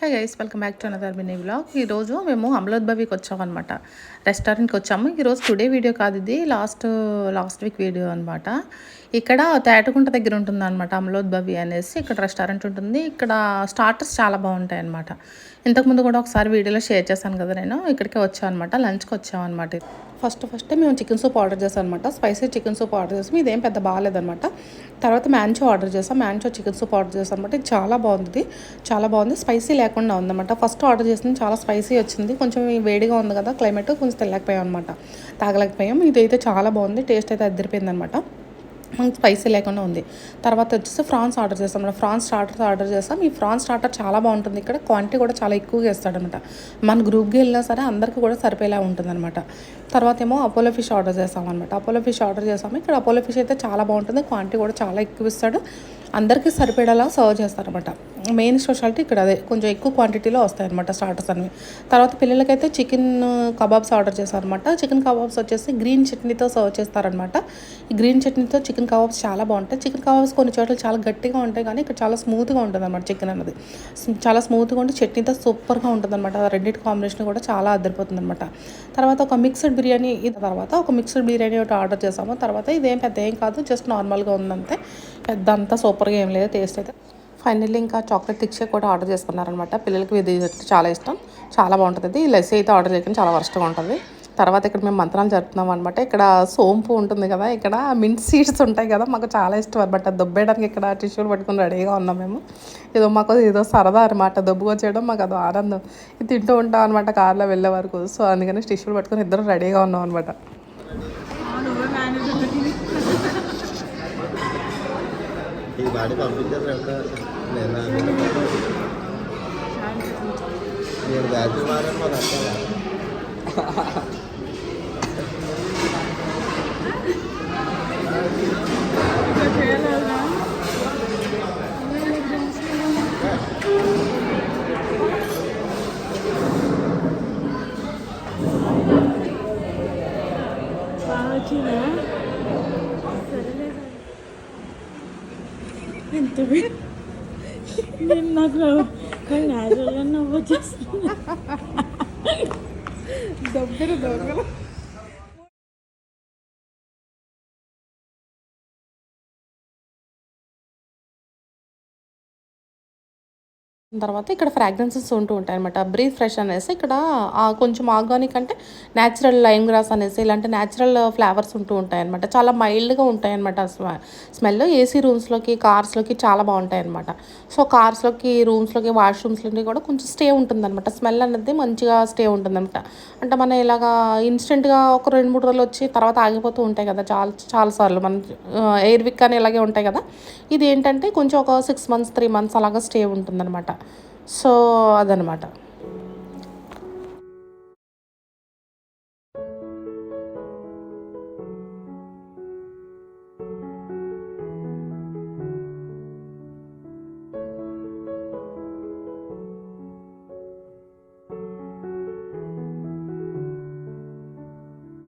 Hey guys welcome back to another Bini blog ఈరోజు మేము అమలోద్భవికి వచ్చామన్నమాట. రెస్టారెంట్కి వచ్చాము. ఈరోజు టుడే వీడియో కాదు ఇది లాస్ట్ లాస్ట్ వీక్ వీడియో అనమాట ఇక్కడ తేటకుంట దగ్గర ఉంటుంది అనమాట అమలోద్భవి అనేసి ఇక్కడ రెస్టారెంట్ ఉంటుంది. ఇక్కడ స్టార్టర్స్ చాలా బాగుంటాయి అనమాట ఇంతకుముందు కూడా ఒకసారి వీడియోలో షేర్ చేశాను కదా నేను. ఇక్కడికే వచ్చాను అనమాట లంచ్కి వచ్చామన్నమాట. ఫస్ట్ ఫస్ట్ మేము చికెన్ సూప్ ఆర్డర్ చేసాం అనమాట స్పైసీ చికెన్ సూప్ ఆర్డర్ చేసాం ఇదేం పెద్ద బాగాలేదనమాట తర్వాత మ్యాంచో ఆర్డర్ చేసాం మ్యాంచో చికెన్ సూప్ ఆర్డర్ చేసాం అనమాట ఇది చాలా బాగుంది. చాలా బాగుంది. స్పైసీ లేకుండా ఉందన్నమాట. ఫస్ట్ ఆర్డర్ చేసింది చాలా స్పైసీ వచ్చింది. కొంచెం వేడిగా ఉంది కదా క్లైమేట్ కొంచెం తెల్లకపోయాం అనమాట తాగలేకపోయాం ఇదైతే చాలా బాగుంది. టేస్ట్ అయితే అద్దరిపోయింది అనమాట మనకి స్పైసీ లేకుండా ఉంది. తర్వాత వచ్చేసి ఫ్రాన్స్ ఆర్డర్ చేస్తాం. మనం ఫ్రాన్స్ స్టార్టర్స్ ఆర్డర్ చేస్తాం. ఈ ఫ్రాన్స్ స్టార్టర్ చాలా బాగుంటుంది. ఇక్కడ క్వాంటిటీ కూడా చాలా ఎక్కువగా ఇస్తాడనమాట మన గ్రూప్కి వెళ్ళినా సరే అందరికీ కూడా సరిపోయేలా ఉంటుందన్నమాట. తర్వాత ఏమో అపోలో ఫిష్ ఆర్డర్ చేస్తాం అనమాట అపోలో ఫిష్ ఆర్డర్ చేస్తాము ఇక్కడ అపోలో ఫిష్ అయితే చాలా బాగుంటుంది. క్వాంటిటీ కూడా చాలా ఎక్కువ ఇస్తాడు. అందరికీ సరిపడేలా సర్వ్ చేస్తారనమాట మెయిన్ స్పెషాలిటీ ఇక్కడ అదే. కొంచెం ఎక్కువ క్వాంటిటీలో వస్తాయి అనమాట స్టార్టర్స్ అనేవి తర్వాత పిల్లలకైతే చికెన్ కబాబ్స్ ఆర్డర్ చేశారనమాట చికెన్ కబాబ్స్ వచ్చేసి గ్రీన్ చట్నీతో సర్వ్ చేస్తారనమాట ఈ గ్రీన్ చట్నీతో చికెన్ కబాబ్స్ చాలా బాగుంటాయి. చికెన్ కబాబ్స్ కొన్ని చోట్ల చాలా గట్టిగా ఉంటాయి కానీ ఇక్కడ చాలా స్మూత్గా ఉంటుంది అనమాట చికెన్ అనేది. చాలా స్మూత్గా ఉండి చట్నీతో సూపర్గా ఉంటుంది అనమాట రెండింటి కాంబినేషన్ కూడా చాలా అద్దరిపోతుంది అనమాట తర్వాత ఒక మిక్స్డ్ బిర్యానీ ఇది తర్వాత ఒక మిక్స్డ్ బిర్యానీ ఒకటి ఆర్డర్ చేసాము తర్వాత ఇదేం పెద్ద ఏం కాదు జస్ట్ నార్మల్గా ఉందంతే. పెద్ద అంతా సూపర్గా ఏం లేదు టేస్ట్ అయితే. ఫైనల్లీ ఇంకా చాక్లెట్ టిక్స్ కూడా ఆర్డర్ చేసుకున్నారనమాట పిల్లలకి ఇది చాలా ఇష్టం. చాలా బాగుంటుంది ఇది. లెస్ అయితే ఆర్డర్ చేయకుండా చాలా వర్స్ట్గా ఉంటుంది. తర్వాత ఇక్కడ మేము మంత్రాలు జరుపుతున్నాం అనమాట ఇక్కడ సోంపు ఉంటుంది కదా ఇక్కడ మింట్ సీడ్స్ ఉంటాయి కదా మాకు చాలా ఇష్టం అనమాట దొబ్బేయడానికి ఇక్కడ టిష్యూలు పట్టుకుని రెడీగా ఉన్నాం మేము. ఏదో మాకు ఏదో సరదా అనమాట దొబ్బుగా చేయడం మాకు అదో ఆనందం. ఇది తింటూ ఉంటాం అనమాట కార్లో వెళ్ళే వరకు. సో అందుకని టిష్యూలు పట్టుకుని ఇద్దరు రెడీగా ఉన్నాం అనమాట ఈ బాడీ పంపించారు నేను నా మీద పడ్డాను. నేను బ్యాటరీ మారాను మాకు అర్థం ఎంత Немного коня, но вот честно. Добре, добре. తర్వాత ఇక్కడ ఫ్రాగ్రెన్సెస్ ఉంటూ ఉంటాయి అనమాట బ్రీత్ ఫ్రెష్ అనేసి ఇక్కడ కొంచెం ఆర్గానిక్ అంటే న్యాచురల్ లైమ్ గ్రాస్ అనేసి ఇలాంటి న్యాచురల్ ఫ్లేవర్స్ ఉంటూ ఉంటాయి అనమాట చాలా మైల్డ్గా ఉంటాయి అనమాట స్మెల్. ఏసీ రూమ్స్లోకి కార్స్లోకి చాలా బాగుంటాయి అనమాట సో కార్స్లోకి రూమ్స్లోకి వాష్రూమ్స్లోకి కూడా కొంచెం స్టే ఉంటుందన్నమాట స్మెల్ అనేది మంచిగా స్టే ఉంటుందన్నమాట అంటే మనం ఇలాగా ఇన్స్టెంట్గా ఒక రెండు మూడు రోజులు వచ్చి తర్వాత ఆగిపోతూ ఉంటాయి కదా చాలా చాలాసార్లు మన ఎయిర్ విక్ అని ఇలాగే ఉంటాయి కదా. ఇది ఏంటంటే కొంచెం ఒక సిక్స్ మంత్స్ త్రీ మంత్స్ అలాగా స్టే ఉంటుందన్నమాట సో అదనమాట.